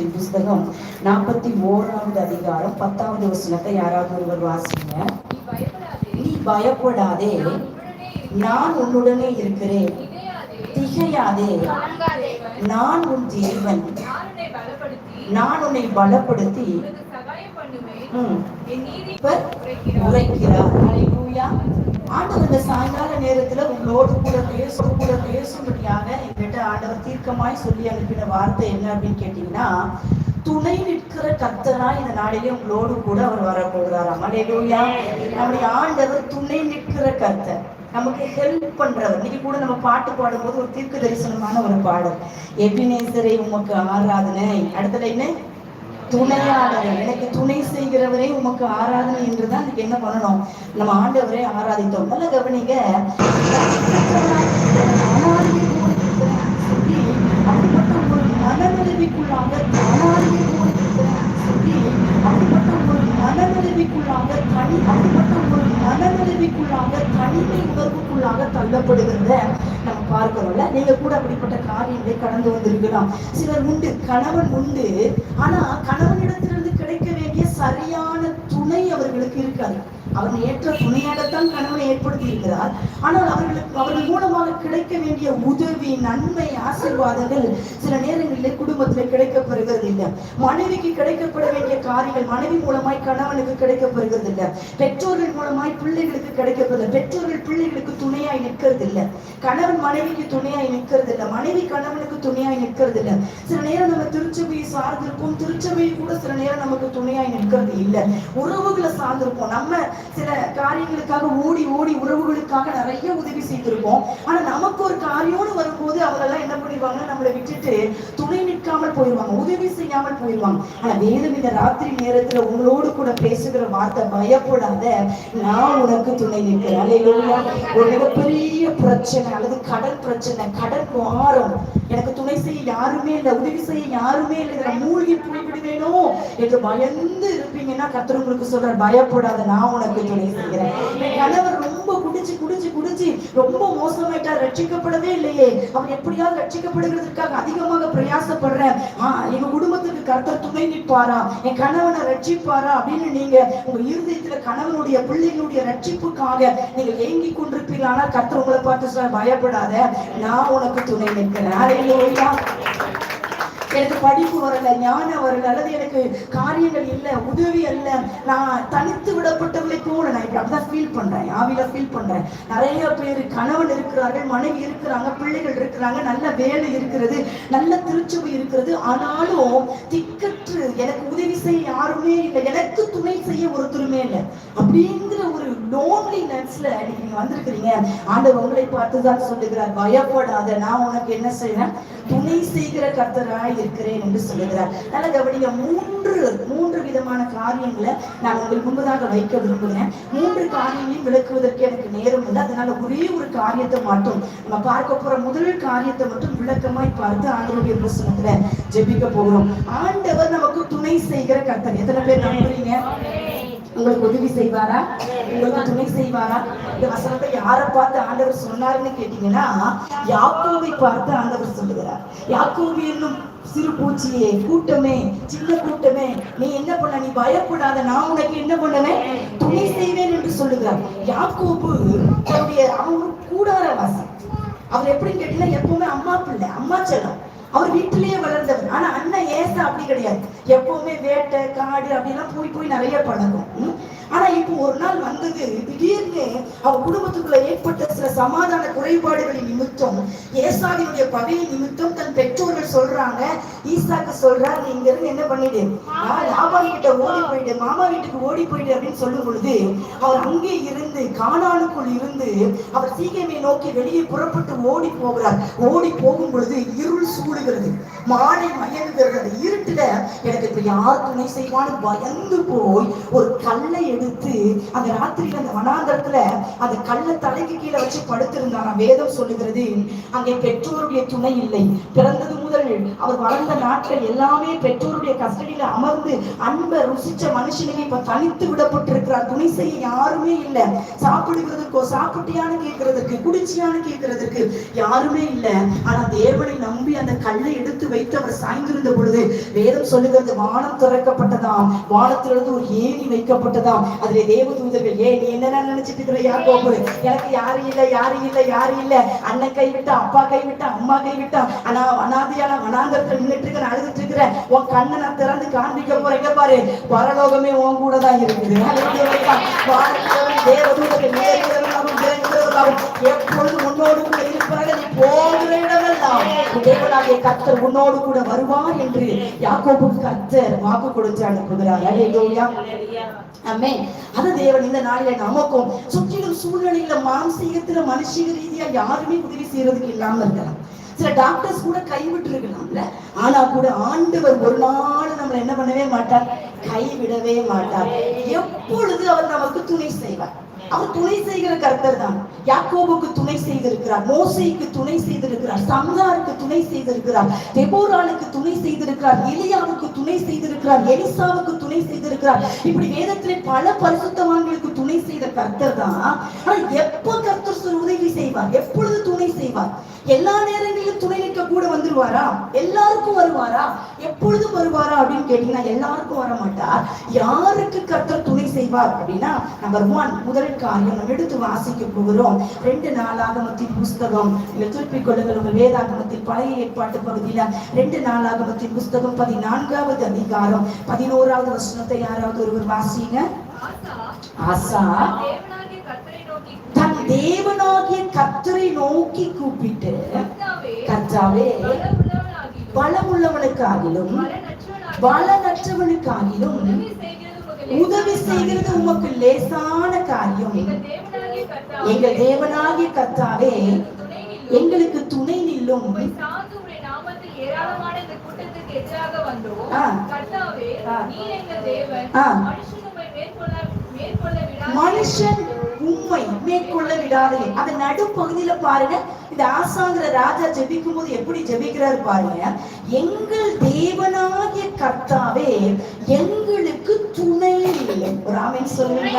சங்கீதத்தின் புஸ்தகம் நாற்பத்தி ஓராவது அதிகாரம் பத்தாவது வசனத்தை யாராவது ஒருவர் வாசிங்க. நீ பயப்படாதே. நான் உன்னுடனே இருக்கிறேன். திகையாதே. நான் உன் தேவன் நான் உன்னை பலப்படுத்தி உரைக்கிறார். ஆண்டவர் இந்த சாயங்கால நேரத்துல உங்களோடு கூட பேச கூட பேசும்படியாக என்கிட்ட ஆண்டவர் தீர்க்கமாய் சொல்லி அனுப்பின வார்த்தை என்ன அப்படின்னு கேட்டீங்கன்னா துணை நிற்கிற கர்த்தராய் இந்த நாளிலே உங்களோடு கூட அவர் வரப்போகிறாராம். ஹalleluya. நம்முடைய ஆண்டவர் துணை நிற்கிற கர்த்தர். நமக்கு ஹெல்ப் பண்றவர். இன்னைக்கு கூட நம்ம பாட்டு பாடும்போது ஒரு தீர்க்க தரிசனமான ஒரு பாடல். எபினேசரை உமக்கு ஆராதனை. அடுத்தது என்ன? துணையாளர். எனக்கு துணை செய்கிறவரே உமக்கு ஆராதனை என்றுதான் இதுக்கு என்ன பண்ணணும்? நம்ம ஆண்டவரே ஆராதித்தோம். நல்ல கவனிங்க. அப்படிப்பட்ட ஒரு மனநிலைமைக்குள்ளாக அப்படிப்பட்ட ஒரு மனநிலைமைக்குள்ளாக தனி அப்படிப்பட்ட ஒரு மனநிலைமைக்குள்ளாக தனிமை உணர்வுக்குள்ளாக தள்ளப்படுகிறத. நம்ம பார்க்கிறோம்ல நீங்க கூட அப்படிப்பட்ட காரியங்களை கடந்து வந்திருக்கலாம். சிலர் உண்டு கணவன் உண்டு. ஆனா கணவனிடத்திலிருந்து கிடைக்க வேண்டிய சரியான துணை அவர்களுக்கு இருக்காது. அவர் ஏற்ற துணையாகத்தான் கணவனை ஏற்படுத்தி இருக்கிறார் ஆனால் அவர்களுக்கு அவர்கள் மூலமாக கிடைக்க வேண்டிய உதவி நன்மை ஆசீர்வாதங்கள் சில நேரங்களிலே குடும்பத்தில் கிடைக்கப்படுகிறது இல்லை மனைவிக்கு கிடைக்கப்பட வேண்டிய காரியங்கள் மனைவி மூலமாய் கணவனுக்கு கிடைக்கப்படுகிறது இல்லை பெற்றோர்கள் மூலமாய் பிள்ளைகளுக்கு கிடைக்கப்படுது பெற்றோர்கள் பிள்ளைகளுக்கு துணையாய் நிற்கிறது இல்லை கணவன் மனைவிக்கு துணையாய் நிற்கிறது இல்லை மனைவி கணவனுக்கு துணையாய் நிற்கிறது இல்லை சில நேரம் நம்ம திருச்சபையை சார்ந்திருப்போம். திருச்சபையை கூட சில நேரம் நமக்கு துணையாய் நிற்கிறது இல்லை. உறவுகளை சார்ந்திருப்போம். நம்ம சில காரியங்களுக்காக ஓடி ஓடி உறவுகளுக்காக நிறைய உதவி செய்திருப்போம். ஆனா நமக்கு ஒரு காரியம்னு வரும்போது அவங்க எல்லாம் என்ன பண்ணிடுவாங்க நம்மளை விட்டுட்டு துணை நிற்காமல் போயிடுவாங்க உதவி செய்யாமல் போயிடுவாங்க. ஆனா வேதம் இந்த ராத்திரி நேரத்துல உங்களோடு கூட பேசுகிற வார்த்தை பயப்படாத நான் உனக்கு துணை நிற்கிறேன். ஒரு மிகப்பெரிய பிரச்சனை அல்லது கடல் பிரச்சனை கடல் வாரம் எனக்கு துணை செய்ய யாருமே இல்லை உதவி செய்ய யாருமே இல்லை இதுல மூழ்கி போய்விடுவேனோ என்று பயந்து இருப்பீங்கன்னா கத்திர உங்களுக்கு சொல்ற பயப்படாத நான் உனக்கு துணை செய்கிறேன். கணவர் ரொம்ப குடிச்சு குடிச்சு குடிச்சு ரொம்ப மோசமாயிட்டா ரட்சிக்கப்படவே இல்லையே. அவர் எப்படியாவது ரட்சிக்கப்படுகிறதுக்காக அதிகமாக பிரயாசப்படுறேன். ஆஹ் எங்க குடும்பத்துக்கு கர்த்தர் துணை நிற்பாரா? என் கணவனை ரட்சிப்பாரா? அப்படின்னு நீங்க உங்க இருதயத்துல கணவனுடைய பிள்ளைகளுடைய ரட்சிப்புக்காக நீங்க ஏங்கி கொண்டிருப்பீங்க ஆனா கர்த்தர் உங்களை பார்த்து பயப்படாத நான் உனக்கு துணை நிற்கிறேன். எனக்கு படிப்பு வரல ஞானம் வரல அல்லது எனக்கு காரியங்கள் இல்லை உதவி அல்ல. நான் தனித்து விடப்பட்டவளை போல நான் இப்படி அப்படிதான் ஃபீல் பண்றேன் ஆவில ஃபீல் பண்றேன். நிறைய பேர் கணவன் இருக்கிறார்கள் மனைவி இருக்கிறாங்க பிள்ளைகள் இருக்கிறாங்க நல்ல வேலை இருக்கிறது நல்ல திருச்சபை இருக்கிறது. ஆனாலும் திக்கற்று எனக்கு உதவி செய்ய யாருமே இல்லை எனக்கு துணை செய்ய ஒருத்தருமே இல்லை. அப்படிங்கிற ஒரு லோன்லினஸ்ல நீங்க வந்திருக்கிறீங்க. ஆண்டவர் உங்களை பார்த்து தான் சொல்லுகிறார் பயப்படாத நான் உனக்கு என்ன செய்யறேன் துணை செய்கிற கர்த்தராய் இருக்கிறேன் என்று சொல்லுகிறார். நல்ல கவனிங்க மூன்று மூன்று விதமான காரியங்களை நான் உங்களுக்கு முன்பதாக வைக்க விரும்புகிறேன். மூன்று காரியங்களையும் விளக்குவதற்கு எனக்கு நேரம் இல்லை அதனால ஒரே ஒரு காரியத்தை மட்டும் நம்ம பார்க்க போற முதல் காரியத்தை மட்டும் விளக்கமாய் பார்த்து ஆண்டவருடைய பிரசனத்துல ஜெபிக்க போகிறோம். ஆண்டவர் நமக்கு துணை செய்கிற கர்த்தர். எத்தனை பேர் நம்புறீங்க? உங்களுக்கு உதவி செய்வாரா? உங்களுக்கு துணை செய்வாரா? இந்த வசனத்தை யாரை பார்த்து ஆண்டவர் சொன்னாருன்னு கேட்டீங்கன்னா யாக்கோவை பார்த்து ஆண்டவர் சொல்லுகிறார். யாக்கோவி என்னும் சிறு பூச்சியே கூட்டமே சின்ன கூட்டமே நீ என்ன பண்ண நீ பயப்படாத நான் உனக்கு என்ன பண்ணுவேன்? துணை செய்வேன் என்று சொல்லுகிறார். யாக்கோபு அவருடைய அவன் ஒரு கூடாரவாசி. அவர் எப்படின்னு கேட்டீங்கன்னா எப்பவுமே அம்மா பிள்ளை அம்மா செல்லம். அவர் வீட்டிலேயே வளர்ந்தவர். ஆனா அண்ணன் ஏசா அப்படி கிடையாது. எப்பவுமே வேட்டை காடு அப்படிலாம் போய் போய் நிறைய பழகும். ஆனா இப்போ ஒரு நாள் வந்தது திடீர்னு அவன் குடும்பத்துக்குள்ள ஏற்பட்ட சில சமாதான குறைபாடுகளின் நிமித்தம் ஏசாவினுடைய பகையை நிமித்தம் தன் பெற்றோர்கள் சொல்றாங்க ஈசாக்கு சொல்றாரு இங்க இருந்து என்ன பண்ணிடு? லாபா கிட்ட ஓடி போயிடு மாமா வீட்டுக்கு ஓடி போயிடு அப்படின்னு சொல்லும் பொழுது அவர் அங்கே இருந்து காணானுக்குள் இருந்து அவர் சீக்கிரமே நோக்கி வெளியே புறப்பட்டு ஓடி போகிறார். ஓடி போகும் பொழுது இருள் சூடுகிறது மாலை மயங்குகிறது. இருட்டுல எனக்கு இப்ப யார் துணை செய்வான்னு பயந்து போய் ஒரு கல்லை எடுத்து அந்த ராத்திரியில அந்த வனாந்தரத்துல அந்த கல்லை தலைக்கு கீழே வச்சு படுத்திருந்தான். வேதம் சொல்லுகிறது அங்கே பெற்றோருடைய துணை இல்லை. பிறந்தது முதல் அவர் வளர்ந்த நாட்கள் எல்லாமே பெற்றோருடைய கஸ்டடியில அமர்ந்து அன்பை ருசிச்ச மனுஷனுமே இப்ப தனித்து விடப்பட்டிருக்கிறார். துணை செய்ய யாருமே இல்லை. சாப்பிடுகிறதுக்கோ சாப்பிட்டியான்னு கேட்கறதுக்கு குடிச்சியான்னு கேட்கறதுக்கு யாருமே இல்லை. ஆனா தேவனை நம்பி அந்த கல்லை எடுத்து வைத்து அவர் சாய்ந்திருந்த பொழுது வேதம் சொல்லுகிறது வானம் திறக்கப்பட்டதாம். வானத்திலிருந்து ஒரு ஏணி வைக்கப்பட்டதாம். அதுல தேவதூதர்கள் ஏ நீ என்ன நினைச்சிட்டு இருக்கிற யாக்கோபு எனக்கு யாரும் இல்லை யாரும் இல்லை யாரும் இல்லை. அண்ணன் கை விட்டா அப்பா கை விட்டா அம்மா கை விட்டா ஆனா அனாதையான வனாந்தரத்துல நின்றுட்டு இருக்க நான் அழுதுட்டு இருக்கிறேன் உன் கண்ணை நான் திறந்து காண்பிக்க போறேங்க பாரு. பரலோகமே உன் கூட தான் இருக்குது. ஹalleluya. தேவதூதர்கள் எப்பொழுதும் உன்னோடு கூட தேவனாகிய கர்த்தர் உன்னோடு கூட வருவார் என்று யாக்கோபுக்கு கர்த்தர் வாக்கு கொடுத்து அனுப்புகிறார். ஹalleluya. ஆமென் அது தேவன் இந்த நாளில நமக்கும் சுற்றிலும் சூழ்நிலையில மாம்சீகத்துல மனுஷிக ரீதியா யாருமே உதவி செய்யறதுக்கு இல்லாம இருக்கலாம். சில டாக்டர்ஸ் கூட கைவிட்டு இருக்கலாம்ல ஆனா கூட ஆண்டவர் ஒரு நாள் நம்மளை என்ன பண்ணவே மாட்டார்? கைவிடவே மாட்டார். எப்பொழுது அவர் நமக்கு துணை செய்வார்? அவர் துணை செய்கிற கர்த்தர் தான். யாக்கோபுக்கு துணை செய்திருக்கிறார் மோசைக்கு துணை செய்திருக்கிறார் சம்காருக்கு துணை செய்திருக்கிறார் தெபோராளுக்கு துணை செய்திருக்கிறார் எலியாவுக்கு துணை செய்திருக்கிறார் எலிசாவுக்கு துணை செய்திருக்கிறார். இப்படி வேதத்திலே பல பரிசுத்தவான்களுக்கு துணை செய்த கர்த்தர் தான். ஆனா எப்ப கர்த்தர் சொல் உதவி செய்வார்? எப்பொழுது துணை செய்வார்? எல்லா நேரங்களிலும் துணை கூட வந்துருவாரா? எல்லாருக்கும் வருவாரா? எப்பொழுதும் வருவாரா அப்படின்னு கேட்டீங்கன்னா எல்லாருக்கும் வர மாட்டார் யாருக்கு கர்த்தர் துணை செய்வார் அப்படின்னா நம்பர் ஒன் முதல் காரியம் நம்ம எடுத்து வாசிக்க போகிறோம். ரெண்டு நாளாகமத்தின் புஸ்தகம் நீங்கள் திருப்பிக் கொள்ளுங்கள் உங்கள் வேதாகமத்தில் பழைய ஏற்பாட்டு பகுதியில ரெண்டு நாளாகமத்தின் புஸ்தகம் பதினான்காவது அதிகாரம் பதினோராவது வசனத்தை யாராவது ஒருவர் வாசிங்க ஆசா தன் தேவனாகிய கர்த்தரை நோக்கி கூப்பிட்டு கர்த்தாவே பலமுள்ளவனுக்காகிலும் பலனற்றவனுக்காகிலும் உதவி செய்கிறது உமக்கு லேசான காரியம் எங்கள் தேவனாகிய கர்த்தாவே கர்த்தாவே எங்களுக்கு துணை நில்லும். ஏராளமான இந்த கூட்டத்துக்கு எதிராக வந்தோம். கர்த்தாவே. நீர் எங்கள் தேவன். மனுஷன் உண்மை மேற்கொள்ள விடாதே அந்த நடுப்பகுதியில பாருங்க இந்த ஆசாங்கிற ராஜா ஜெபிக்கும் போது எப்படி ஜெபிக்கிறாரு பாருங்க. எங்கள் தேவனாகிய கர்த்தாவே எங்களுக்கு துணை ஆமென் சொல்லுங்க.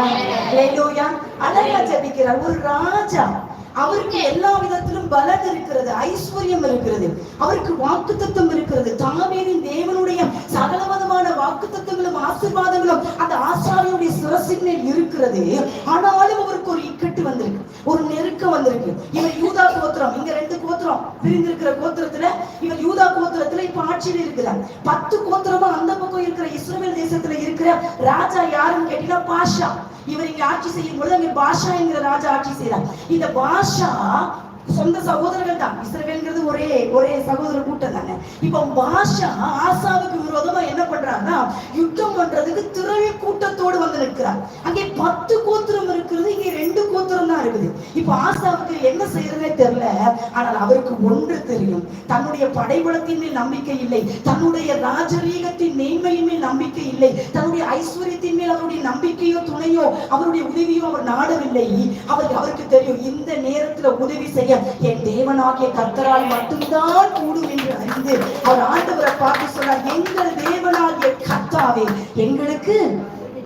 அழகா ஜெபிக்கிறார். ஒரு ராஜா அவருக்கு எல்லா விதத்திலும் பலன் இருக்கிறது ஐஸ்வர்யம் இருக்கிறது. அவருக்கு வாக்குத்தத்தம் இருக்கிறது. தாவீதின் தேவனுடைய சகலவிதமான வாக்குத்தத்தங்களும் ஆசீர்வாதங்களும் அந்த ஆசாரியுடைய சிரசின் மேல் இருக்கிறது. ஆனாலும் அவருக்கு ஒரு இக்கட்டு வந்திருக்கு ஒரு நெருக்கம் வந்திருக்கு. இவர் யூதா கோத்திரம் இங்க ரெண்டு கோத்திரம் பிரிந்திருக்கிற கோத்திரத்துல இவர் யூதா கோத்திரத்துல இப்ப ஆட்சியில் இருக்கிறார். பத்து கோத்திரமா அந்த பக்கம் இருக்கிற இஸ்ரேல் தேசத்துல இருக்கிற ராஜா யாருன்னு கேட்டீங்கன்னா பாஷா. இவர் இங்க ஆட்சி செய்யும் பொழுது அங்க பாஷா என்கிற ராஜா ஆட்சி செய்யறார் இந்த பாஷா பாஷா சொந்த சகோதரர்கள் தான். இஸ்ரவேல்ங்கிறது ஒரே ஒரே சகோதர கூட்டம் தானே. இப்போ பாஷா ஆசாவுக்கு விரோதமா என்ன பண்றாருன்னா யுத்தம் பண்றதுக்கு துறவி கூட்டத்தோடு வந்து நிற்கிறார். அங்கே பத்து கோத்திரம் இருக்கிறது இங்கே ரெண்டு கோத்திரம் தான் இருக்குது. இப்போ ஆசாவுக்கு என்ன செய்யறதே தெரியல. ஆனால் அவருக்கு ஒன்று தெரியும். தன்னுடைய படைபலத்தின் மேல் நம்பிக்கை இல்லை. தன்னுடைய ராஜரீகத்தின் மேன்மையின் மேல் நம்பிக்கை இல்லை. தன்னுடைய ஐஸ்வர்யத்தின் மேல் அவருடைய நம்பிக்கையோ துணையோ அவருடைய உதவியோ அவர் நாடவில்லை. அவர் அவருக்கு தெரியும் இந்த நேரத்துல உதவி செய்ய என் தேவனாகிய கர்த்தரால் மட்டும்தான் கூடும் என்று அறிந்து அவர் ஆண்டவரை பார்த்து சொன்னார் எங்கள் தேவனாகிய கர்த்தாவே எங்களுக்கு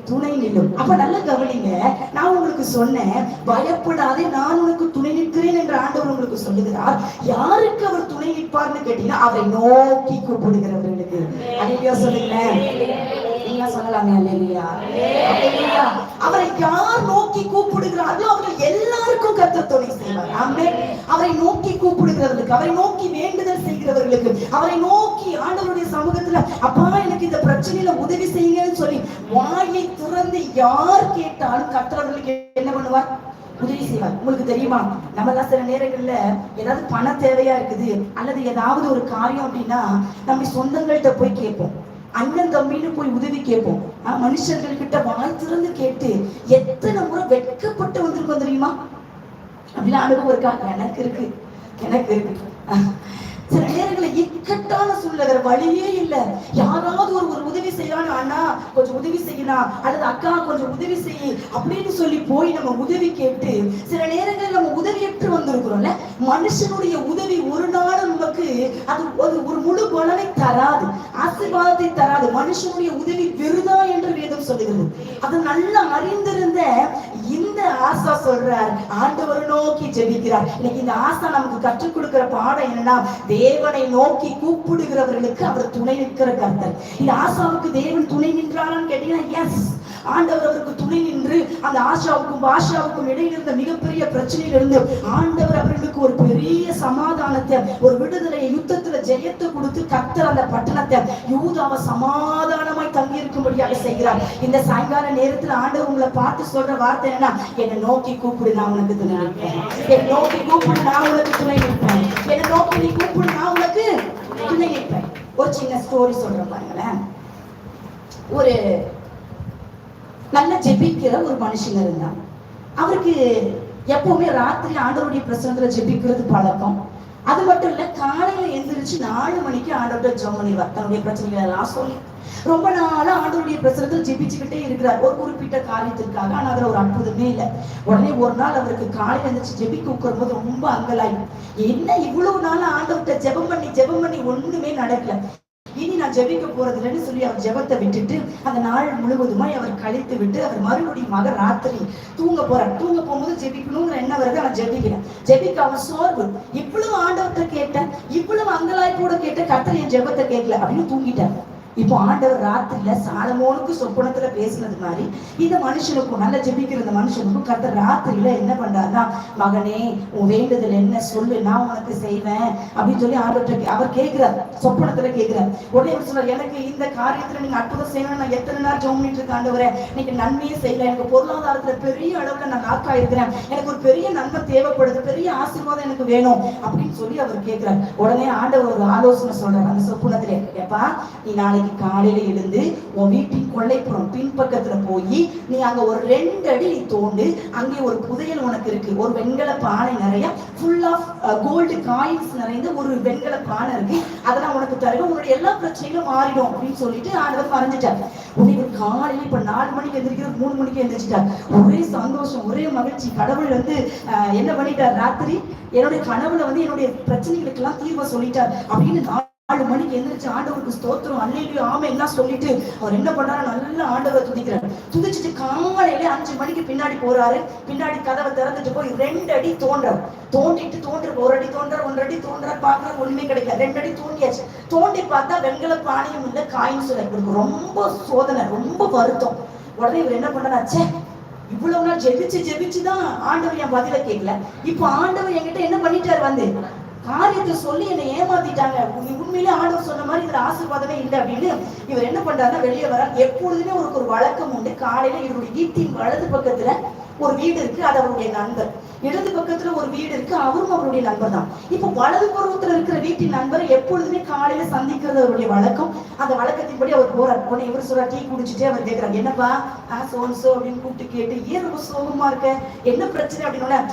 துணை நில்லும். அப்ப நல்ல கவனிங்க. நான் உங்களுக்கு சொன்னேன் பயப்படாதே நான் உனக்கு துணை நிற்கிறேன் என்று ஆண்டவர் உங்களுக்கு சொல்லுகிறார். யாருக்கு அவர் துணை நிற்பார்னு கேட்டீங்கன்னா அவரை நோக்கி கூப்பிடுகிறவர்களுக்கு. அலையா சொல்லுங்களேன். நீங்க சொல்லலாங்க அல்லேலூயா. அவரை யார் நோக்கி கூப்பிடுகிறார்களோ அவர்கள் எல்லாருக்கும் கர்த்தர் துணை இருக்கிறார் ஆமே அவரை நோக்கி கூப்பிடுகிறவர்களுக்கு அவரை நோக்கி வேண்டுதல் செய்கிறவர்களுக்கு அவரை நோக்கி ஆண்டவருடைய சமூகத்துல அப்பா எனக்கு இந்த பிரச்சனையில உதவி செய்யுங்கன்னு சொல்லி வாயை திறந்து யார் கேட்டாலும் கற்றவர்களுக்கு என்ன பண்ணுவார்? உதவி செய்வார். உங்களுக்கு தெரியுமா? நம்ம எல்லாம் சில நேரங்கள்ல ஏதாவது பண தேவையா இருக்குது அல்லது ஏதாவது ஒரு காரியம் அப்படின்னா நம்ம சொந்தங்கள்கிட்ட போய் கேட்போம். அண்ணன் தம்பின்னு போய் உதவி கேட்போம். ஆஹ் மனுஷர்கள் கிட்ட வாய் திறந்து கேட்டு எத்தனை முறை வெட்கப்பட்டு வந்திருக்கோம் தெரியுமா? அப்படிலாம் அனுபவம் இருக்கா? எனக்கு இருக்கு. எனக்கு இருக்கு. சில நேரங்களில் இக்கட்டான சூழ்நிலை வழியே இல்ல. யாராவது ஒரு ஒரு உதவி செய்யலாம்னு அண்ணா கொஞ்சம் உதவி செய்யலாம் அல்லது அக்கா கொஞ்சம் உதவி செய் அப்படின்னு சொல்லி போய் நம்ம உதவி கேட்டு சில நேரங்களில் நம்ம உதவியற்று வந்திருக்கிறோம்ல? மனுஷனுடைய உதவி ஒரு நாள் நமக்கு அது ஒரு ஒரு முழு பலனை தராது ஆசீர்வாதத்தை தராது. மனுஷனுடைய உதவி வெறுதா என்று வேதம் சொல்லுகிறது. அது நல்லா அறிந்திருந்த இந்த ஆசா சொல்றார் ஆண்டவர் நோக்கி ஜெபிக்கிறார். இன்னைக்கு இந்த ஆசா நமக்கு கற்றுக் கொடுக்கிற பாடம் என்னன்னா தேவனை நோக்கி கூப்பிடுகிறவர்களுக்கு அவர் துணை நிற்கிற கர்த்தர். இந்த ஆசாவுக்கு தேவன் துணை நின்றாரான்னு கேட்டீங்கன்னா எஸ் ஆண்டவர் அவருக்கு துணை நின்று அந்த ஆஷாவுக்கும் பாஷாவுக்கும் இடையில் இருந்த மிகப்பெரிய பிரச்சனையில இருந்து ஆண்டவர் அவர்களுக்கு ஒரு பெரிய சமாதானத்தை ஒரு விடுதலை யுத்தத்துல ஜெயத்தை கொடுத்து கத்தர் அந்த பட்டணத்தை யூதாவை சமாதானமாய் தங்கி இருக்கும்படியாக செய்கிறார். இந்த சாயங்கால நேரத்துல ஆண்டவர் உங்களை பார்த்து சொல்ற வார்த்தை என்னன்னா என்னை நோக்கி கூப்பிடு நான் உனக்கு துணை நிற்பேன். என்னை நோக்கி கூப்பிடு நான் உனக்கு துணை நிற்பேன். என்ன நோக்கி நீ கூப்பிடு நான் உனக்கு? துணை நிற்பேன் ஒரு சின்ன ஸ்டோரி சொல்ற பாருங்களேன். ஒரு நல்ல ஜெபிக்கிற ஒரு மனுஷங்க இருந்தான். அவருக்கு எப்பவுமே ராத்திரி ஆண்டவருடைய பிரசனத்துல ஜெபிக்கிறது பழக்கம். அது மட்டும் இல்ல காலையில எந்திரிச்சு நாலு மணிக்கு ஆண்டவர்கிட்ட ஜெபம் பண்ணிடுவார். தன்னுடைய பிரச்சனைகள் எல்லாம் சொல்லி. ரொம்ப நாளா ஆண்டவருடைய பிரசனத்தில் ஜெபிச்சுக்கிட்டே இருக்கிறார். ஒரு குறிப்பிட்ட காரியத்திற்காக ஆனா அதுல ஒரு அற்புதமே இல்லை. உடனே ஒரு நாள் அவருக்கு காலையில எந்திரிச்சு ஜெபிக்க உட்காரும்போது ரொம்ப அங்கலாய் என்ன இவ்வளவு நாள் ஆண்டவர்கிட்ட ஜெபம் பண்ணி ஜெபம் பண்ணி ஒண்ணுமே நடக்கல. நான் ஜெபிக்க போறது இல்லைன்னு சொல்லி அவர் ஜெபத்தை விட்டுட்டு அந்த நாள் முழுவதுமாய் அவர் கழித்து விட்டு அவர் மறுபடியும் மக ராத்திரி தூங்க போறார். தூங்க போகும்போது ஜெபிக்கணுங்கிற எண்ணம் வருது அவன் ஜெபிக்கிறேன். ஜெபிக்க அவன் சோர்வு. இவ்வளவு ஆண்டவத்தை கேட்டேன் இவ்வளவு அங்கலாய்ப்போட கேட்ட கத்தர் என் ஜெபத்தை கேட்கல அப்படின்னு தூங்கிட்டாங்க இப்போ ஆண்டவர் ராத்திரியில சாலமோனுக்கு சொப்பனத்துல பேசினது மாதிரி இந்த மனுஷனுக்கும் நல்ல ஜெபிக்கிற இந்த மனுஷனுக்கும் கத்த ராத்திரியில என்ன பண்றாருன்னா மகனே உன் வேண்டுதல் என்ன சொல்லு நான் உனக்கு செய்வேன். அப்படின்னு சொல்லி ஆண்டவர்கிட்ட கே- அவர் கேட்கிறார் சொப்பனத்துல கேட்கிறார். உடனே அவர் சொல்றார் எனக்கு இந்த காரியத்துல நீங்க அற்புதம் செய்யணும் நான் எத்தனை நாள் ஜோம் பண்ணிட்டு இருக்க ஆண்டவரே? நீங்க நன்மையே செய்யல. எனக்கு பொருளாதாரத்துல பெரிய அளவுல நான் லாக்கா இருக்கிறேன் எனக்கு ஒரு பெரிய நன்மை தேவைப்படுது. பெரிய ஆசீர்வாதம் எனக்கு வேணும். அப்படின்னு சொல்லி அவர் கேட்கிறார். உடனே ஆண்டவர் ஒரு ஆலோசனை சொல்றாரு அந்த சொப்பனத்திலே. ஏப்பா நீ நாளைக்கு காலையில எழுந்து உன் வீட்டின் கொள்ளைப்புறம் பின்பக்கத்துல போய் நீ அங்க ஒரு ரெண்டு அடி நீ தோண்டு அங்கே ஒரு புதையல் உனக்கு இருக்கு. ஒரு வெண்கல பானை நிறைய ஃபுல் ஆஃப் கோல்டு காயின்ஸ் நிறைந்த ஒரு வெண்கல பானை இருக்கு. அதெல்லாம் உனக்கு தருவேன். உன்னுடைய எல்லா பிரச்சனைகளும் மாறிடும் அப்படின்னு சொல்லிட்டு ஆண்டவர் மறைஞ்சிட்டார் உன்னை காலையில இப்ப நாலு மணிக்கு எந்திரிக்கிறது மூணு மணிக்கு எந்திரிச்சிட்டார் ஒரே சந்தோஷம் ஒரே மகிழ்ச்சி. கடவுள் வந்து uh, என்ன பண்ணிட்டார்? ராத்திரி என்னுடைய கனவுல வந்து என்னுடைய பிரச்சனைகளுக்கு எல்லாம் தீர்வை சொல்லிட்டார் அப்படின்னு நாலு மணிக்கு எந்திரிச்சு ஆண்டவருக்கு ஸ்தோத்திரம் அல்லையிலயும் ஆமை எல்லாம் சொல்லிட்டு அவர் என்ன பண்றாரு? நல்ல ஆண்டவரை துதிக்கிறார். துதிச்சுட்டு காலையில அஞ்சு மணிக்கு பின்னாடி போறாரு. பின்னாடி கதவை திறந்துட்டு போய் ரெண்டு அடி தோன்றார் தோண்டிட்டு தோன்ற ஒரு அடி தோன்றார் ஒன்றரை அடி தோன்றார் பாக்குறாரு ஒண்ணுமே கிடைக்கல. ரெண்டு அடி தோண்டியாச்சு. தோண்டி பார்த்தா வெண்கல பானையும் இல்ல காயின் சொல்ல இவருக்கு ரொம்ப சோதனை ரொம்ப வருத்தம். உடனே இவர் என்ன பண்றாச்சே இவ்வளவு நாள் ஜெபிச்சு ஜெபிச்சு தான் ஆண்டவர் என் பதில கேட்கல. இப்போ ஆண்டவர் என்கிட்ட என்ன பண்ணிட்டாரு வந்து? காரியத்தை சொல்லி என்னை ஏமாத்திட்டாங்க. உண்மை- உண்மையிலே ஆண்டவர் சொன்ன மாதிரி இதுல ஆசீர்வாதமே இல்லை அப்படின்னு இவர் என்ன பண்றாருன்னா வெளியே வர எப்பொழுதுமே அவருக்கு ஒரு வழக்கம் உண்டு. காலையில இவருடைய வீட்டின் வலது பக்கத்துல ஒரு வீடு இருக்கு அது அவருடைய நண்பர். இடது பக்கத்துல ஒரு வீடு இருக்கு அவரும் அவருடைய நண்பர் தான். இப்போ வலது பருவத்துல இருக்கிற வீட்டின் நண்பர் எப்பொழுதுமே காலையில சந்திக்கிறது அவருடைய வழக்கம். அந்த வழக்கத்தின்படி அவர் போறார். போன இவர் சொல்ற டீ குடிச்சிட்டே அவர் கேட்கிறார் என்னப்பா? ஆ சோ அப்படின்னு கூப்பிட்டு கேட்டு ஏன் ரொம்ப சோகமா இருக்க? என்ன பிரச்சனை? அப்படின்னு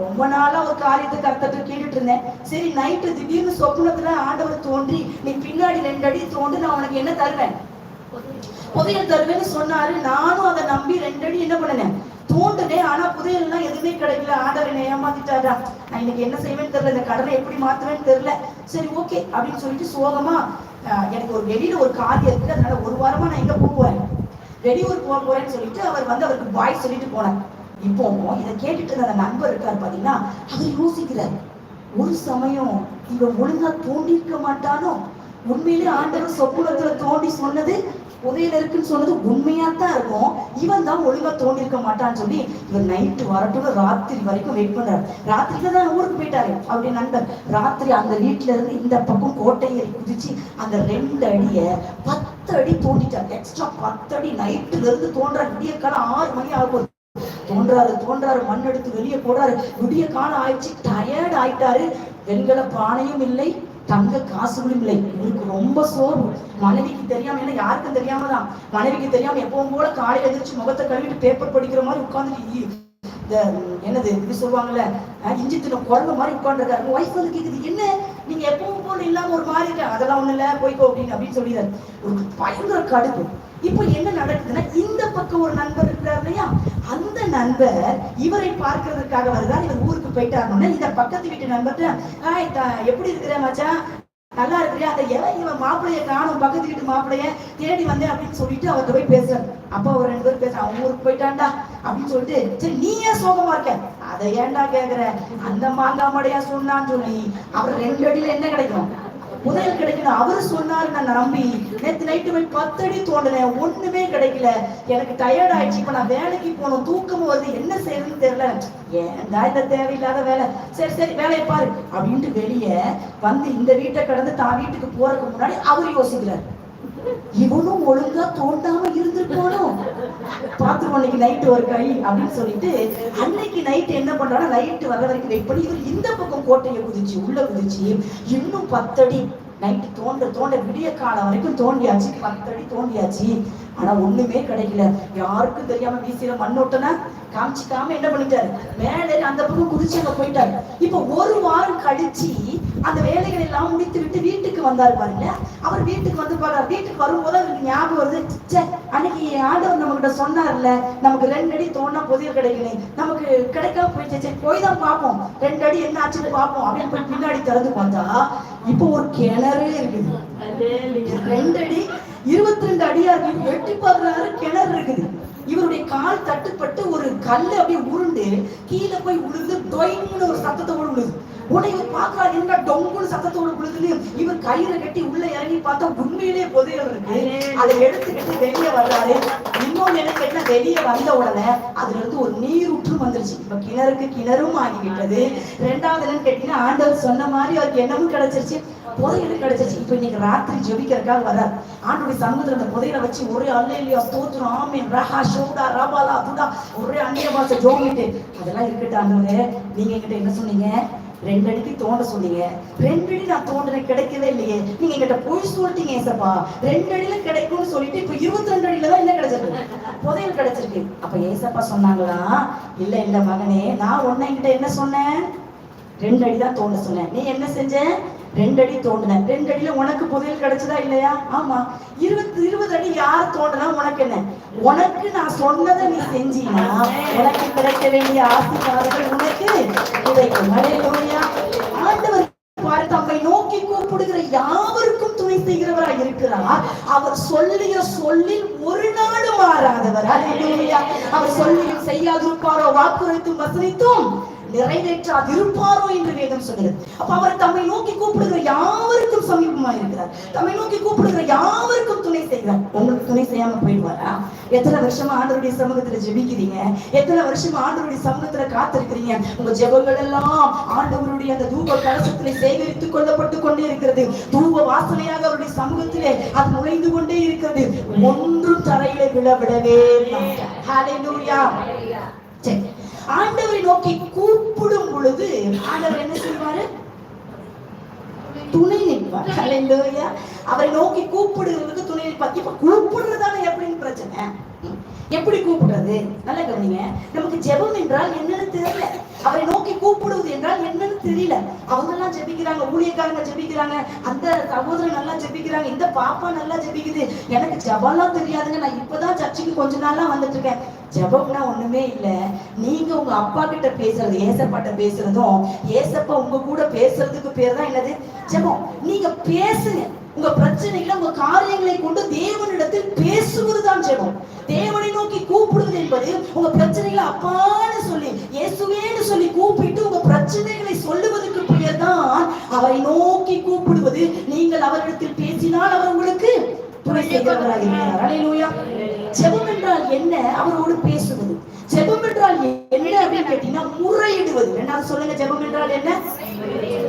ரொம்ப நாளா ஒரு காரியத்தை கர்த்தட்ட கேட்டுட்டு இருந்தேன். சரி நைட்டு திடீர்னு சொப்னத்துல ஆண்டவர் தோன்றி நீ பின்னாடி ரெண்டு அடி தோண்டு நான் உனக்கு என்ன தருவேன்? புதையல் தருவேன்னு சொன்னாரு. நானும் அதை நம்பி ரெண்டு அடி என்ன பண்ணினேன்? தோண்டுனேன் ஆனா புதையல்லாம் எதுவுமே கிடைக்கல. ஆண்டவர் என்னை ஏமாத்திட்டாரா? நான் இன்னைக்கு என்ன செய்வேன்னு தெரியல. இந்த கடனை எப்படி மாத்துவேன்னு தெரியல. சரி ஓகே அப்படின்னு சொல்லிட்டு சோகமா எனக்கு ஒரு வெளியில ஒரு காரியம் இருக்கு அதனால ஒரு வாரமா நான் எங்க போக போறேன்? வெளியூர் போக போறேன்னு சொல்லிட்டு அவர் வந்து அவருக்கு பாய் சொல்லிட்டு போனார். இப்போ இதை கேட்டுட்டு இருந்த அந்த நண்பர் இருக்காரு பாத்தீங்கன்னா அதை யோசிக்கிறார் ஒரு சமயம் இவன் ஒழுங்கா தோண்டிருக்க மாட்டானோ? உண்மையிலே ஆண்டவர் சொப்புலத்துல தோண்டி சொன்னது புதையில இருக்குன்னு சொன்னது உண்மையா தான் இருக்கும். இவன் தான் ஒழுங்கா தோண்டிருக்க மாட்டான்னு சொல்லி இவர் நைட்டு வரட்டும்னு ராத்திரி வரைக்கும் வெயிட் பண்றாரு. ராத்திரில தான் ஊருக்கு போயிட்டாரு அப்படி நண்பர். ராத்திரி அந்த வீட்டுல இருந்து இந்த பக்கம் கோட்டையை குதிச்சு அந்த ரெண்டு அடிய பத்து அடி தோண்டிட்டார். எக்ஸ்ட்ரா பத்து அடி நைட்டுல இருந்து தோன்ற விடிய காலம் ஆறு மணி ஆகும். தோன்றாரு தோன்றாரு மண் எடுத்து வெளியே போறாரு. விடிய காலம் ஆயிடுச்சு டயர்ட் ஆயிட்டாரு. வெண்கல பானையும் இல்லை தங்க காசுகளும் இல்லை. இவருக்கு ரொம்ப சோர்வு. மனைவிக்கு தெரியாம ஏன்னா யாருக்கும் தெரியாம தான் மனைவிக்கு தெரியாம எப்பவும் போல காலையில எதிர்த்து முகத்தை கழுவிட்டு பேப்பர் படிக்கிற மாதிரி உட்காந்துட்டு இந்த என்னது? இது சொல்லுவாங்கல்ல. இஞ்சி தின குழந்தை மாதிரி உட்காந்துருக்காரு ஒய்ஃப் வந்து கேக்குது என்ன? நீங்க எப்பவும் போல இல்லாம ஒரு மாதிரி அதெல்லாம் ஒண்ணு இல்ல போய்க்கோ அப்படின்னு அப்படின்னு சொல்லிடுறாரு. ஒரு பயங்கர கடுப்பு. இப்போ என்ன நடக்குதுன்னா இந்த பக்கம் ஒரு நண்பர் இருக்கிறார் இல்லையா? அந்த நண்பர் இவரை பார்க்கறதுக்காக வருகிறார். இவர் ஊருக்கு போயிட்டாருன்னா இந்த பக்கத்து வீட்டு நண்பர்கிட்ட எப்படி இருக்கிற மச்சான்? நல்லா இருக்கிறியா? அந்த எவன் இவன் மாப்பிளைய காணும் பக்கத்து வீட்டு மாப்பிளைய தேடி வந்தேன் அப்படின்னு சொல்லிட்டு அவர்கிட்ட போய் பேசுறாரு. அப்பா ஒரு ரெண்டு பேரும் பேசுறான் அவன் ஊருக்கு போயிட்டான்டா அப்படின்னு சொல்லிட்டு சரி நீ ஏன் சோகமா இருக்க. அதை ஏன்டா கேக்குற? அந்த மாங்காமடையா சொன்னான்னு சொல்லி அவர் ரெண்டு அடியில என்ன கிடைக்கும்? புதையல் கிடைக்கல. அவரு சொன்னாரு நான் நம்பி. நேத்து நைட்டு போய் பத்தடி தோண்டினேன். ஒண்ணுமே கிடைக்கல. எனக்கு டயர்ட் ஆயிடுச்சு. இப்ப நான் வேலைக்கு போகணும். தூக்கம் வருது. என்ன செய்யறதுன்னு தெரியல. ஏன்டா இந்த தேவையில்லாத வேலை? சரி சரி வேலையை பாரு. அப்படின்ட்டு வெளியே வந்து இந்த வீட்டை கடந்து தான் வீட்டுக்கு போறதுக்கு முன்னாடி அவர் யோசிக்கிறார். இவனும் ஒழுங்கா தோண்டாம இருந்திருப்பானோ பாத்துருவோம் அன்னைக்கு நைட்டு ஒரு கை அப்படின்னு சொல்லிட்டு அன்னைக்கு நைட்டு என்ன பண்றாங்க நைட்டு வர வரைக்கும் வெயிட் பண்ணி இவர் இந்த பக்கம் கோட்டையை குதிச்சு உள்ள குதிச்சு இன்னும் பத்தடி நைட்டு தோண்ட தோண்ட விடிய காலம் வரைக்கும் தோண்டியாச்சு. பத்தடி தோண்டியாச்சு. ஆனா ஒண்ணுமே கிடைக்கல. யாருக்கும் தெரியாம வீசியில மண்ணோட்டனா காமிச்சிக்காம என்ன பண்ணிட்டாரு? மேலே அந்த பக்கம் குதிச்சு அங்க போயிட்டாரு இப்ப ஒரு வாரம் கழிச்சு அந்த வேலைகள் எல்லாம் முடித்து விட்டு வீட்டுக்கு வந்தாரு பாருங்க. அவர் வீட்டுக்கு வந்து பாருங்க வீட்டுக்கு வரும்போது அவருக்கு ஞாபகம் வருது ச்சே அன்னைக்கு ஆண்டவர் நம்ம கிட்ட சொன்னார்ல நமக்கு ரெண்டு அடி தோணா புதிய கிடைக்கல நமக்கு கிடைக்காம போயிடுச்சு. சரி போய் தான் பார்ப்போம். ரெண்டு அடி என்ன ஆச்சுன்னு பார்ப்போம். அப்படின்னு போய் பின்னாடி திறந்து பார்த்தா இப்போ ஒரு கிணறு இருக்குது. ரெண்டு அடி இருபத்தி ரெண்டு அடியா இருக்கு வெட்டி பார்க்கறாரு கிணறு இருக்குது. இவருடைய கால் தட்டுப்பட்டு ஒரு கல்லு அப்படியே உருண்டு கீழே போய் உழுது டொயின்னு ஒரு சத்தத்தோடு உழுது. உடனே இவர் பார்க்கறாரு என்ன டொங்குன்னு சத்தத்தோட விழுதுன்னு இவர் கயிறை கட்டி உள்ள இறங்கி பார்த்தா உண்மையிலேயே புதையல் இருக்கு. அதை எடுத்துக்கிட்டு வெளியே வர்றாரு. இன்னொன்னு என்ன கேட்டா வெளியே வந்த உடனே அதுல இருந்து ஒரு நீரூற்றும் வந்துருச்சு. இப்ப கிணறுக்கு கிணறும் ஆகிவிட்டது. ரெண்டாவது என்னன்னு கேட்டீங்கன்னா ஆண்டவர் சொன்ன மாதிரி அவருக்கு என்னமும் கிடைச்சிருச்சு புதையல் கிடைச்சிருச்சு. இப்ப இன்னைக்கு ராத்திரி ஜெபிக்கிறதுக்காக வர்றார். ஆண்டுடைய சமூகத்துல அந்த புதையலை வச்சு ஒரே அல்லையா ஸ்தோத்திரம் ஆமீன். ரஹா ஷோடா ரபாலா துடா ஒரே அந்நிய பாச ஜோமிட்டு. அதெல்லாம் இருக்கட்டும் ஆண்டவரே. நீங்க என்கிட்ட என்ன சொன்னீங்க? ரெண்டு அடிக்கு தோண்ட சொன்னீங்க. ரெண்டு அடி நான் தோண்டினேன் கிடைக்கவே இல்லையே. நீங்க என்கிட்ட போய் சொல்லிட்டீங்க ஏசப்பா. ரெண்டு அடியில கிடைக்கும்னு சொல்லிட்டு இப்ப இருபத்தி ரெண்டு அடியில தான் என்ன கிடைச்சிருக்கு? புதையல் கிடைச்சிருக்கு. அப்ப ஏசப்பா சொன்னாங்களா? இல்ல இல்ல மகனே நான் உன்னை என்கிட்ட என்ன சொன்னேன்? ரெண்டு அடி தான் தோண்ட சொன்னேன். நீ என்ன செஞ்ச? ரெண்டு அடி தோண்டின. ரெண்டு அடியில உனக்கு புதையல் கிடைச்சதா இல்லையா? ஆமா. இருபத்தி இருபது அடி யார் தோண்டினா உனக்கு என்ன? உனக்கு நான் சொன்னதை நீ செஞ்சீனா உனக்கு கிடைக்க வேண்டிய ஆசீர்வாதங்கள் உனக்கு? கிடைக்கும் ஆண்டவர் பார்த்து தம்மை நோக்கி கூப்பிடுகிற யாவருக்கும் துணை செய்கிறவரா இருக்கிறார். அவர் சொல்லிய சொல்லில் ஒரு நாடு மாறாதவர். அவர் சொல்லியும் செய்யாதிருப்பாரோ வாக்குறுத்தும் வசனித்தும். நிறைவேற்றாதிருப்பாரோ என்று வேதம் சொல்கிறது. அப்ப அவர் தம்மை நோக்கி கூப்பிடுகிற யாவருக்கும் சமீபமா இருக்கிறார் தம்மை நோக்கி கூப்பிடுகிற யாவருக்கும் துணை செய்கிறார். உங்களுக்கு துணை செய்யாம போயிடுவாரா? எத்தனை வருஷமா ஆண்டவருடைய சமூகத்துல ஜெபிக்கிறீங்க? எத்தனை வருஷமா ஆண்டவருடைய சமூகத்துல காத்திருக்கிறீங்க? உங்க ஜெபங்கள் எல்லாம் ஆண்டவருடைய அந்த தூப கலசத்திலே சேகரித்துக் கொள்ளப்பட்டு கொண்டே இருக்கிறது. தூப வாசனையாக அவருடைய சமூகத்திலே அது நுழைந்து கொண்டே இருக்கிறது. ஒன்றும் தரையில விழ விடவே மாட்டார். ஆண்டவரை நோக்கி கூப்பிடும் பொழுது ஆண்டவர் என்ன செய்வாரு துணை நிற்பார். அவரை நோக்கி கூப்பிடுறதுக்கு துணை நிற்பார். இப்ப கூப்பிடுறதான எப்படின்னு பிரச்சனை? எப்படி கூப்பிடுறது? நல்லா கவனிங்க. நமக்கு ஜெபம் என்றால் என்னன்னு தெரியல. அவரை நோக்கி கூப்பிடுவது என்றால் என்னன்னு தெரியல. அவங்க எல்லாம் ஜெபிக்கிறாங்க ஊழியக்காரங்க ஜெபிக்கிறாங்க அந்த சகோதரன் நல்லா ஜெபிக்கிறாங்க இந்த பாப்பா நல்லா ஜெபிக்குது. எனக்கு ஜபம்லாம் தெரியாதுங்க. நான் இப்பதான் சர்ச்சுக்கு கொஞ்ச நாளா வந்துட்டு இருக்கேன். ஜெபம்னா ஒண்ணுமே இல்ல. நீங்க உங்க அப்பா கிட்ட பேசுறது ஏசப்பாட்ட பேசுறதும் ஏசப்பா உங்க கூட பேசுறதுக்கு பேர் தான் என்னது? ஜெபம். நீங்க பேசுங்க. உங்க பிரச்சனைகளை உங்க காரியங்களை கொண்டு தேவனிடத்தில் பேசுவது தான் ஜெபம். தேவனை நோக்கி கூப்பிடுவது என்பது உங்க பிரச்சனைகளை அப்பான்னு சொல்லி இயேசுவேன்னு சொல்லி கூப்பிட்டு உங்க பிரச்சனைகளை சொல்லுவதற்கு பெயர் தான் அவரை நோக்கி கூப்பிடுவது. நீங்கள் அவரிடத்தில் பேசினால் அவர் உங்களுக்கு துணை செய்கிறவராக இருக்கிறார் அல்லேலூயா ஜெபம் என்றால் என்ன? அவரோடு பேசுவது. ஜெபம் என்றால் என்ன அப்படின்னு கேட்டீங்கன்னா முறையிடுவது. ரெண்டாவது சொல்லுங்க ஜெபம் என்றால் என்ன?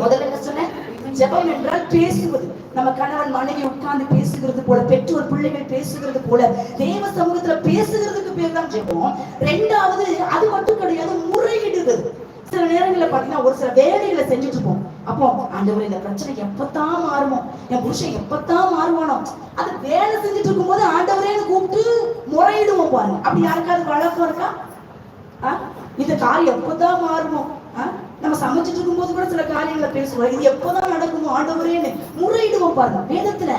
முதல்ல என்ன சொன்னேன் ஜெபம் என்றால் பேசுவது. நம்ம கணவன் மனைவி உட்கார்ந்து பேசுகிறது போல பெற்றோர் பிள்ளைகள் பேசுகிறது போல தேவ சமூகத்துல பேசுகிறதுக்கு பேர் தான் ஜெபம் ரெண்டாவது அது மட்டும் கிடையாது முறையிடுவது. சில நேரங்களில் பாத்தீங்கன்னா ஒரு சில வேலைகளை செஞ்சுட்டு இருப்போம். அப்போ ஆண்டவர் இந்த பிரச்சனை எப்பத்தான் மாறுமோ என் புருஷன் எப்பத்தான் மாறுவானோ அது வேலை செஞ்சுட்டு இருக்கும்போது ஆண்டவரேன்னு கூப்பிட்டு முறையிடுவோம் பாருங்க. அப்படி யாருக்காவது வழக்கம் இருக்கா? இந்த காரியம் எப்பதான் மாறுமோ நம்ம சமைச்சிட்டு இருக்கும்போது கூட சில காரியங்களை பேசுவோம். இது எப்பதான் நடக்குமோ ஆண்டவரேன்னு முறையிடுவோம் பாருங்க. வேதத்துல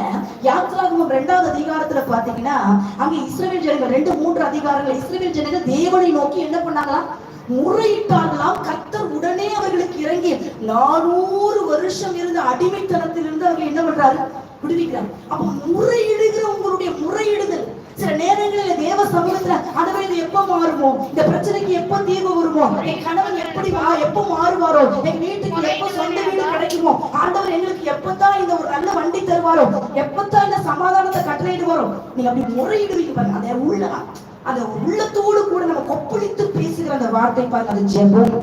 யாத்ராகமம் ரெண்டாவது அதிகாரத்துல பாத்தீங்கன்னா அங்க இஸ்ரேல் ஜனங்கள் ரெண்டு மூன்று அதிகாரங்கள் இஸ்ரேல் ஜனங்கள் தேவனை நோக்கி என்ன பண்ணாங்களாம்? முறையிட்டார்களாம் கர்த்தர் உடனே அவர்களுக்கு இறங்கி நானூறு வருஷம் இருந்த அடிமைத்தனத்திலிருந்து அவர்கள் என்ன பண்றாரு? விடுவிக்கிறார். அப்ப முறையிடுகிற உங்களுடைய முறையிடுதல். சில நேரங்களில் தேவ சமூகத்துல ஆண்டவரே இது எப்ப மாறுமோ? இந்த பிரச்சனைக்கு எப்ப தீர்வு வருமோ? என் கணவன் எப்படி எப்ப மாறுவாரோ? என் வீட்டுக்கு எப்ப சொந்த வீடு கிடைக்குமோ? ஆண்டவர் எங்களுக்கு எப்பதான் இந்த ஒரு நல்ல வண்டி தருவாரோ? எப்பதான் இந்த சமாதானத்தை கட்டளையிடுவாரோ? நீங்க அப்படி முறையிடுவீங்க பாருங்க. அந்த உள்ள அந்த உள்ளத்தோடு கூட நம்ம கொப்பளித்து பேசுகிற அந்த வார்த்தை பாருங்க அது ஜெபம்.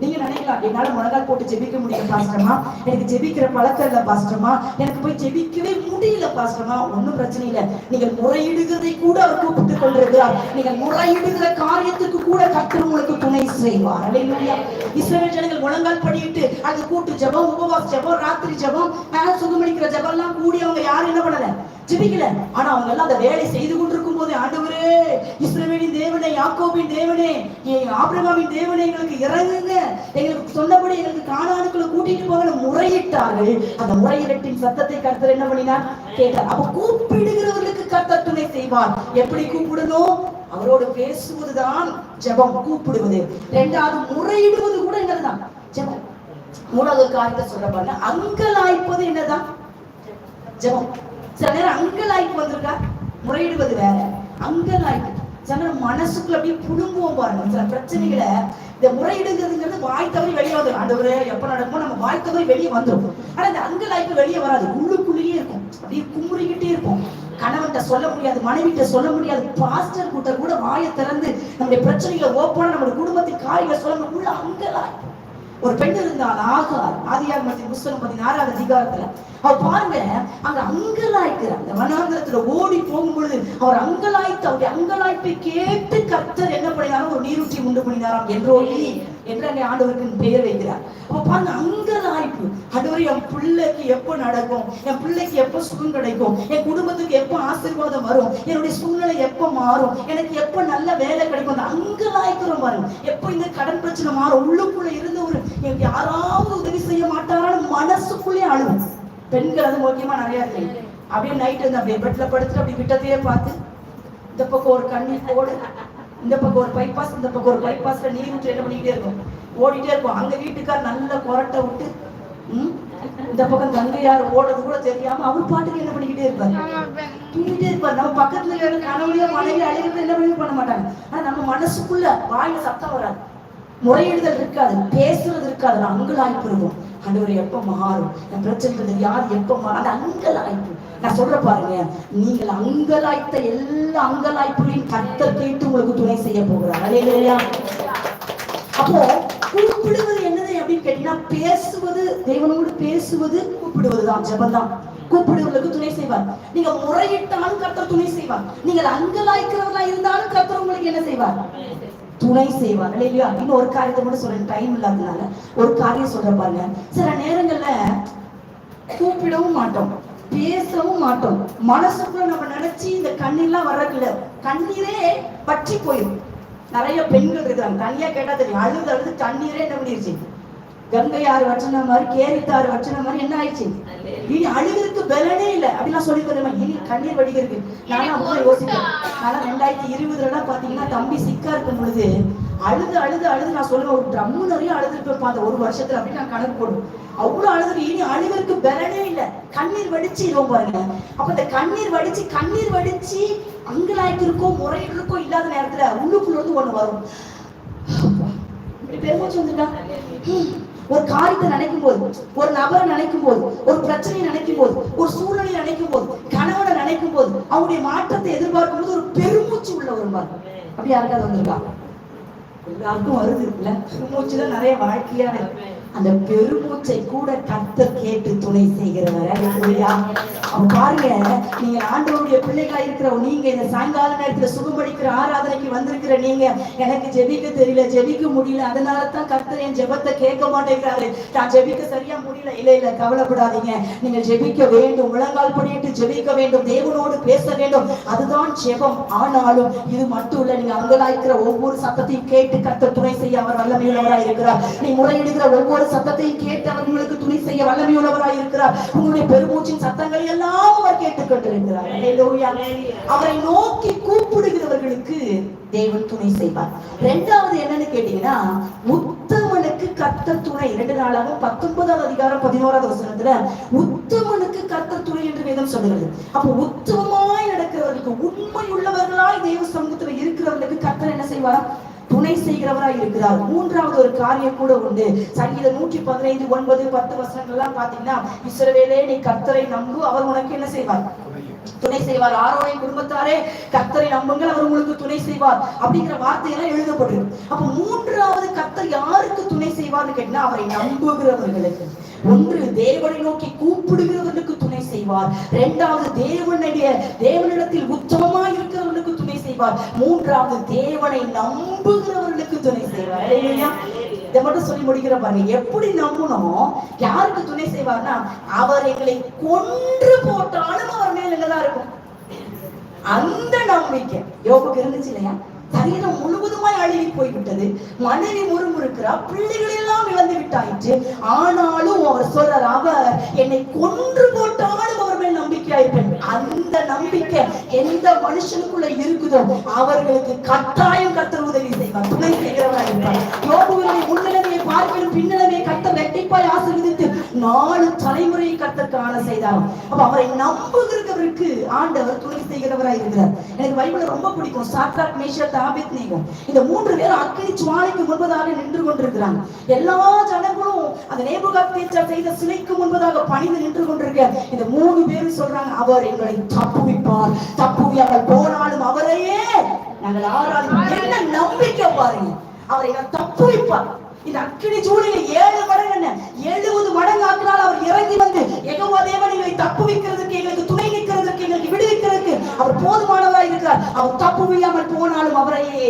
நீங்க நினைக்கலாம் என்னால முழங்கால் போட்டு ஜெபிக்க முடியல பாஸ்டமா எனக்கு ஜெபிக்கிற பழக்கம் இல்ல பாஸ்டமா எனக்கு போய் ஜெபிக்கவே முடியல பாஸ்டமா ஒன்னும் பிரச்சனை இல்ல. நீங்கள் முறையிடுகிறதை கூட அவர் கூப்பிட்டுக் கொண்டிருக்கிறார். நீங்கள் முறையிடுகிற காரியத்துக்கு கூட கத்தர் உங்களுக்கு துணை செய்வார். இஸ்ரேல் ஜனங்கள் முழங்கால் பண்ணிட்டு அது கூட்டு ஜெபம் உபவாஸ் ஜெபம் ராத்திரி ஜெபம் சுகமளிக்கிற ஜெபம் எல்லாம் கூடி அவங்க யாரும் என்ன பண்ணல? ஜெபிக்கல. ஆனா அவங்க எல்லாம் அந்த வேலை செய்து கொண்டிருக்கும் போது ஆண்டவரே இஸ்ரவேலின் தேவனே யாக்கோபின் தேவனே என் ஆபிரகாமின் தேவனே எங்களுக்கு இறங்குங்க. எங்களுக்கு சொன்னபடி எங்களுக்கு காணானுக்குள்ள கூட்டிட்டு போக முறையிட்டார்கள். அந்த முறையீட்டின் சத்தத்தை கருத்தர் என்ன பண்ணினார்? கேட்டார். அப்ப கூப்பிடுகிறவர்களுக்கு கர்த்தர் துணை செய்வார். எப்படி கூப்பிடணும்? அவரோடு பேசுவதுதான் ஜெபம் கூப்பிடுவது. ரெண்டாவது முறையிடுவது கூட என்னதுதான்? ஜெபம். மூணாவது காரியத்தை சொல்ல பாருங்க. அங்கலாய்ப்பது என்னதான்? ஜெபம். சில நேரம் அங்கலாய்ப்பு வந்திருக்கா? முறையிடுவது வேற. அங்கலாய்ப்பு சில நேரம் மனசுக்குள்ள அப்படியே புழுங்குவோம் பாருங்க. சில பிரச்சனைகளை இந்த முறையிடுங்கிறதுங்கிறது வாய் தவறி வெளியே வந்துடும் அடவரு எப்போ நடக்குமோ நம்ம வாய் தவறி வெளியே வந்துடும் ஆனா இந்த அங்கலாய்ப்பு வெளியே வராது. உள்ளுக்குள்ளேயே இருக்கும். அப்படியே குமுறிக்கிட்டே இருக்கும் கணவன்கிட்ட சொல்ல முடியாது மனைவிட்ட சொல்ல முடியாது. பாஸ்டர் கூட்ட கூட வாயை திறந்து நம்முடைய பிரச்சனைகளை ஓப்பனா நம்மளுடைய குடும்பத்தின் காரியங்களை சொல்ல முடியும். உள்ள அங்கலாய்ப்பு. ஒரு பெண் இருந்தால் ஆகார் ஆதியார் மத்திய புஸ்தகம் பதினாறாவது அதிகாரத்துல பாருங்க அங்க அங்கலாய்க்கிறார் அந்த வனாந்தரத்துல ஓடி போகும்பொழுது அவர் அங்கலாய்த்து அவருடைய அங்கலாய்ப்பை கேட்டு கர்த்தர் என்ன பண்ணினாரோ ஒரு நீரூற்றி உண்டு பண்ணினாராம் என்றோலி என்று அங்கே ஆண்டவருக்கு பெயர் வைக்கிறார். அப்ப பாருங்க அங்கலாய்ப்பு. ஆண்டவர் என் பிள்ளைக்கு எப்ப நடக்கும்? என் பிள்ளைக்கு எப்ப சுகம் கிடைக்கும்? என் குடும்பத்துக்கு எப்ப ஆசீர்வாதம் வரும்? என்னுடைய சூழ்நிலை எப்ப மாறும்? எனக்கு எப்ப நல்ல வேலை கிடைக்கும்? அந்த அங்கலாய்க்கிறோம் பாருங்க. எப்ப இந்த கடன் பிரச்சனை மாறும்? உள்ளுக்குள்ள இருந்த ஒரு யாராவது உதவி செய்ய மாட்டாரான்னு மனசுக்குள்ளே அழுவும் பெண்கள் அது முக்கியமா நிறைய இருக்கு. அப்படியே நைட் வந்து அப்படியே பெட்ல படுத்துட்டு அப்படி விட்டதையே பார்த்து இந்த பக்கம் ஒரு கண்ணீர் போடு இந்த பக்கம் ஒரு பைபாஸ் இந்த பக்கம் ஒரு பைபாஸ்ல நீர் ஊற்றி என்ன பண்ணிக்கிட்டே இருக்கும். ஓடிட்டே இருக்கும். அங்க வீட்டுக்கார் நல்ல கொரட்டை விட்டு ம், இந்த பக்கம் தங்கையார் ஓடுறது கூட தெரியாம அவர் பாட்டுக்கு என்ன பண்ணிக்கிட்டே இருப்பாரு. தூங்கிட்டே இருப்பாரு. நம்ம பக்கத்துல கணவனையோ மனைவி அழைக்கிறது என்ன பண்ணி பண்ண மாட்டாங்க. ஆனா நம்ம மனசுக்குள்ள வாயில சத்தம் வராது. முறையிடுதல் இருக்காது பேசுறது இருக்காது நான் அங்கலாய்ப்பு இருக்கும் ஆண்டவர் எப்ப மாறும்? என் பிரச்சனைகள் யார்? எப்போ மாறும்? அந்த அங்கலாய்ப்பு. நான் சொல்ற பாருங்க நீங்கள் அங்கலாய்த்த எல்லா அங்கலாய்ப்புகளையும் கத்தல் கேட்டு உங்களுக்கு துணை செய்ய போகிறார். அலையிலையா அப்போ கூப்பிடுவது என்னது அப்படின்னு கேட்டீங்கன்னா பேசுவது தேவனோடு பேசுவது கூப்பிடுவது தான் ஜெபம் கூப்பிடுவதற்கு துணை செய்வார். நீங்க முறையிட்டாலும் கர்த்தர் துணை செய்வார். நீங்கள் அங்கலாய்க்கிறவர்களா இருந்தாலும் கர்த்தர் உங்களுக்கு என்ன செய்வார்? துணை செய்வார். இல்லையா? இன்னும் ஒரு காரியத்தை மட்டும் சொல்றேன். டைம் இல்லாததுனால. ஒரு காரியம் சொல்ற பாருங்க. சில நேரங்கள்ல கூப்பிடவும் மாட்டோம். பேசவும் மாட்டோம். மனசுக்குள்ள நம்ம நினைச்சு இந்த கண்ணீர்லாம் வர்றதுல கண்ணீரே பற்றி போயிடும் நிறைய பெண்கள் இருக்கிறாங்க. தனியா கேட்டா தெரியும். அழுது அழுது கண்ணீரே என்ன பண்ணிருச்சு? கங்கை ஆறு வற்றின மாதிரி கேரித்தாறு வற்றின மாதிரி என்ன ஆயிடுச்சு? இனி அழுகிறதுக்கு பலனே இல்ல. அப்படிலாம் சொல்லி தருமா இனி கண்ணீர் வடிகிறதுக்கு. நானும் அப்படிதான் யோசிப்பேன். ஆனா ரெண்டாயிரத்தி இருபதுல பாத்தீங்கன்னா தம்பி சிக்கா இருக்கும் பொழுது அழுது அழுது அழுது நான் சொல்லுவேன் ஒரு ட்ரம்மு நிறைய அழுதுருப்பேன் அந்த ஒரு வருஷத்துல அப்படின்னு நான் கணக்கு போடுவேன் அவ்வளவு அழுது இனி அழுகிறதுக்கு பலனே இல்ல. கண்ணீர் வடிச்சு இதுவும் பாருங்க. அப்ப இந்த கண்ணீர் வடிச்சு கண்ணீர் வடிச்சு அங்கலாய்க்கு முறையிட்டு இல்லாத நேரத்துல உள்ளுக்குள்ள இருந்து ஒண்ணு வரும். இப்படி பெருமூச்சு வந்துட்டா? ஹம். ஒரு காரியத்தை நினைக்கும் போது ஒரு நபரை நினைக்கும் போது ஒரு பிரச்சனையை நினைக்கும் போது ஒரு சூழ்நிலை நினைக்கும் போது கணவனை நினைக்கும் போது அவருடைய மாற்றத்தை எதிர்பார்க்கும் போது ஒரு பெருமூச்சு உள்ள வருவார் அப்படி யாருக்காவது வந்திருக்கா? எல்லாருக்கும் வருது இல்ல பெருமூச்சு தான் நிறைய வாழ்க்கையான அந்த பெருமூச்சை கூட கத்த கேட்டு துணை செய்கிறவர் பாருங்க நீங்க ஆண்டவருடைய பிள்ளைகளா இருக்கிற நீங்க இந்த சாயங்கால நேரத்துல சுகமடிக்கிற ஆராதனைக்கு வந்திருக்கிற நீங்க எனக்கு ஜெபிக்க தெரியல ஜெபிக்க முடியல அதனால தான் கர்த்தர் என் ஜெபத்தை கேட்க மாட்டேங்கிறாரு. நான் ஜெபிக்க சரியா முடியல இல்ல இல்ல கவலைப்படாதீங்க. நீங்க ஜெபிக்க வேண்டும் முழங்கால் பண்ணிட்டு ஜெபிக்க வேண்டும் தேவனோடு பேச வேண்டும். அதுதான் ஜெபம். ஆனாலும் இது மட்டும் இல்ல நீங்க அங்கலாய்க்கிற ஒவ்வொரு சத்தத்தையும் கேட்டு கர்த்தர் துணை செய்ய அவர் வல்லமையுள்ளவராய் இருக்கிறார். நீ முறையிடுகிற ஒவ்வொரு சத்தத்தையும் கேட்டு அவர் உங்களுக்கு துணை செய்ய வல்லமையுள்ளவராய் இருக்கிறார். உங்களுடைய பெருமூச்சின் சத்தங்களை எல்லாம் அவர் கேட்டுக்கொண்டிருக்கிறார். அவரை நோக்கி கூப்பிடுகிறவர்களுக்கு தேவன் துணை செய்வார். ரெண்டாவது என்னன்னு கேட்டீங்கன்னா உத்தமனுக்கு கர்த்தர் துணை. இரண்டு நாளாக பத்தொன்பதாவது அதிகாரம் பதினோராவது வசனத்துல உத்தமனுக்கு கர்த்தர் துணை என்று வேதம் சொல்லுகிறது. அப்போ உத்தமமாய் நடக்கிறவர்களுக்கு உண்மை உள்ளவர்களாய் தேவ சமூகத்துல இருக்கிறவர்களுக்கு கர்த்தர் என்ன செய்வார்? துணை செய்கிறவராய் இருக்கிறார். மூன்றாவது ஒரு காரியம் கூட உண்டு. சங்கீதம் நூற்றி பதினைந்து ஒன்பது பத்து வசனங்கள் எல்லாம் பாத்தீங்கன்னா இஸ்ரவேலே நீ கர்த்தரை நம்பு அவர் உனக்கு என்ன செய்வார்? துணை செய்வார். ஆரோனை குடும்பத்தாரே கத்தரை நம்புங்கள் அவர் உங்களுக்கு துணை செய்வார். அப்படிங்கிற வார்த்தையெல்லாம் எழுதப்பட்டிருக்கு. அப்ப மூன்றாவது கத்தர் யாருக்கு துணை செய்வார்னு கேட்டீங்கன்னா அவரை நம்புகிறவர்களுக்கு. ஒன்று தேவனை நோக்கி கூப்பிடுகிறவர்களுக்கு துணை செய்வார். இரண்டாவது தேவனுடைய தேவனிடத்தில் உத்தமமா இருக்கிறவர்களுக்கு துணை செய்வார். மூன்றாவது தேவனை நம்புகிறவர்களுக்கு துணை செய்வார். இதை மட்டும் சொல்லி முடிக்கிற பாருங்க. எப்படி நம்பணும் யாருக்கு துணை செய்வார்னா அவர் எங்களை கொன்று போட்டாலும் அவர் மேல் என்னதான் இருக்கும். அந்த நம்பிக்கை. யோகம் இருந்துச்சு இல்லையா? சரீரம் முழுவதுமாய் அழுகி போய்விட்டது. மனைவி முறுமுறுக்கிறார் பிள்ளைகள் எல்லாம் இழந்து விட்டாயிற்று. ஆனாலும் அவர் சொல்றார் அவர் என்னை கொன்று போட்டாலும் அவர் மேல் நம்பிக்கையாயிருப்பேன் அந்த நம்பிக்கை எந்த மனுஷனுக்குள்ள இருக்குதோ அவர்களுக்கு கட்டாயம் கத்தர் உதவி செய்வார். துணை செய்கிறவராக இருப்பார். யோபுவினுடைய முன்னிலைமையை பார்க்கணும் பின்னணியை கத்த வெட்டிப்பாய் ஆசிர்வதித்து நாலு தலைமுறையை கர்த்தர் காண செய்தார். அப்ப அவரை நம்புகிறவருக்கு ஆண்டவர் துணை செய்கிறவராய் இருக்கிறார். எனக்கு பைபிள் ரொம்ப பிடிக்கும். சாத்ராக் மேஷத் ஆபித் நீங்கும் இந்த மூன்று பேரும் அக்கினி சுவாலைக்கு முன்பதாக நின்று கொண்டிருக்கிறாங்க. எல்லா ஜனங்களும் அந்த நேபுகாத் செய்த சிலைக்கு முன்பதாக பணிந்து நின்று கொண்டிருக்க இந்த மூணு பேரும் சொல்றாங்க அவர் எங்களை தப்புவிப்பார். தப்புவி அவர் போனாலும் அவரையே நாங்கள் ஆராதிப்போம். என்ன நம்பிக்கை பாருங்க. அவர் என்ன தப்புவிப்பார். இந்த அக்கினி சூழலை ஏழு மடங்கு என்ன? எழுபது மடங்கு ஆக்கினால் அவர் இறங்கி வந்து எகவா தேவன் எங்களை தப்புவிக்கிறதுக்கு எங்களுக்கு துணை நிற்கிறதுக்கு எங்களுக்கு விடுவிக்கிறதுக்கு அவர் போதுமானவராய் இருக்கிறார். அவர் தப்புவியாமல் போனாலும் அவரையே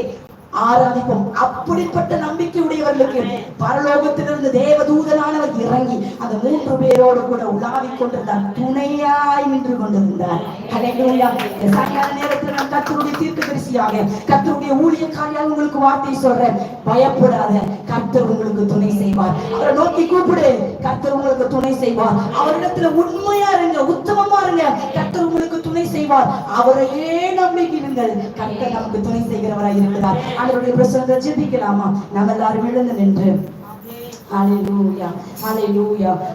ஆராதிப்போம். அப்படிப்பட்ட நம்பிக்கை உடையவர்களுக்கு பரலோகத்திலிருந்து தேவதூதனானவர் இறங்கி அந்த மூன்று பேரோடு கூட உலாவிக் கொண்டிருந்தார். துணையாய் நின்று கொண்டிருந்தார். ஹalleluya. நேரத்தில் நான் கத்தருடைய தீர்க்க தரிசியாக கத்தருடைய ஊழியக்காரியாக உங்களுக்கு வார்த்தை சொல்றேன். பயப்படாத கர்த்தர் உங்களுக்கு துணை செய்வார். அவரை நோக்கி கூப்பிடு. கர்த்தர் உங்களுக்கு துணை செய்வார். அவரிடத்துல உண்மையா இருங்க உத்தமமா இருங்க. கர்த்தர் உங்களுக்கு துணை செய்வார். அவரையே நம்பிக்கை நீங்கள் கர்த்தர் நமக்கு துணை செய்கிறவராய் இருக்கிறார். ஆண்டவருடைய பிரசனத்தை ஜெபிக்கலாமா? நம்ம எல்லாரும் எழுந்து நின்று.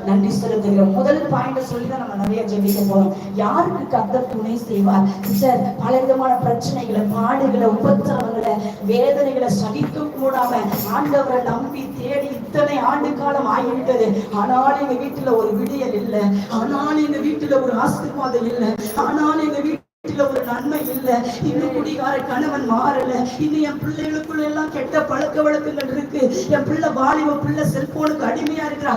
நன்றி செலுத்துகிறோம். முதல் பாயிண்ட் சொல்லி தான் நம்ம நிறைய ஜெபிக்க போறோம். யாருக்கு கர்த்தர் துணை செய்வார்? சிஸ்டர் பல விதமான பிரச்சனைகளை பாடுகளை உபத்திரவங்களை வேதனைகளை சகிக்க கூடாம ஆண்டவரை நம்பி தேடி இத்தனை ஆண்டு காலம் ஆகிவிட்டது. ஆனாலும் எங்க வீட்டுல ஒரு விடியல் இல்லை. ஆனாலும் எங்க வீட்டுல ஒரு ஆசீர்வாதம் இல்லை. ஆனாலும் எங்க வீட்டுல ஒரு நன்மை இல்ல. இன்னும் குடிகார கணவன் மாறல. இன்னும் என் பிள்ளைகளுக்குள்ள எல்லாம் கெட்ட பழக்க வழக்கங்கள் இருக்கு. என் பிள்ளை வாலிப பிள்ளை செல்போனுக்கு அடிமையா இருக்கிறா.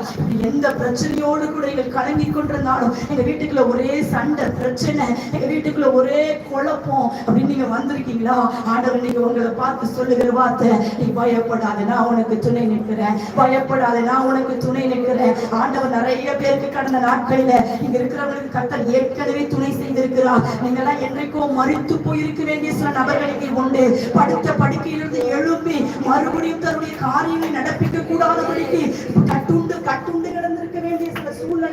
எந்த பிரச்சனையோடு கூட எங்கள் கலங்கி கொண்டிருந்தாலும் எங்க வீட்டுக்குள்ள ஒரே சண்டை பிரச்சனை. எங்க வீட்டுக்குள்ள ஒரே குழப்பம். அப்படின்னு நீங்க வந்திருக்கீங்களா? ஆண்டவர் நீங்க உங்களை பார்த்து சொல்லுகிற வார்த்தை நீ பயப்படாத நான் உனக்கு துணை நிற்கிறேன். பயப்படாத நான் உனக்கு துணை நிற்கிறேன். ஆண்டவர் நிறைய பேருக்கு கடந்த நாட்களில இங்க இருக்கிறவங்களுக்கு கர்த்தர் ஏற்கனவே துணை செய்திருக்கிறார். நீங்க எல்லாம் என்றைக்கோ மறித்து போயிருக்க வேண்டிய சில நபர்களுக்கு உண்டு. படுத்த படுக்கையிலிருந்து எழும்பி மறுபடியும் தன்னுடைய காரியங்களை நடப்பிக்க கூடாதபடிக்கு கட்டுண்டு கட்டுண்டு கிடந்திருக்க வேண்டிய சில சூழ்நிலை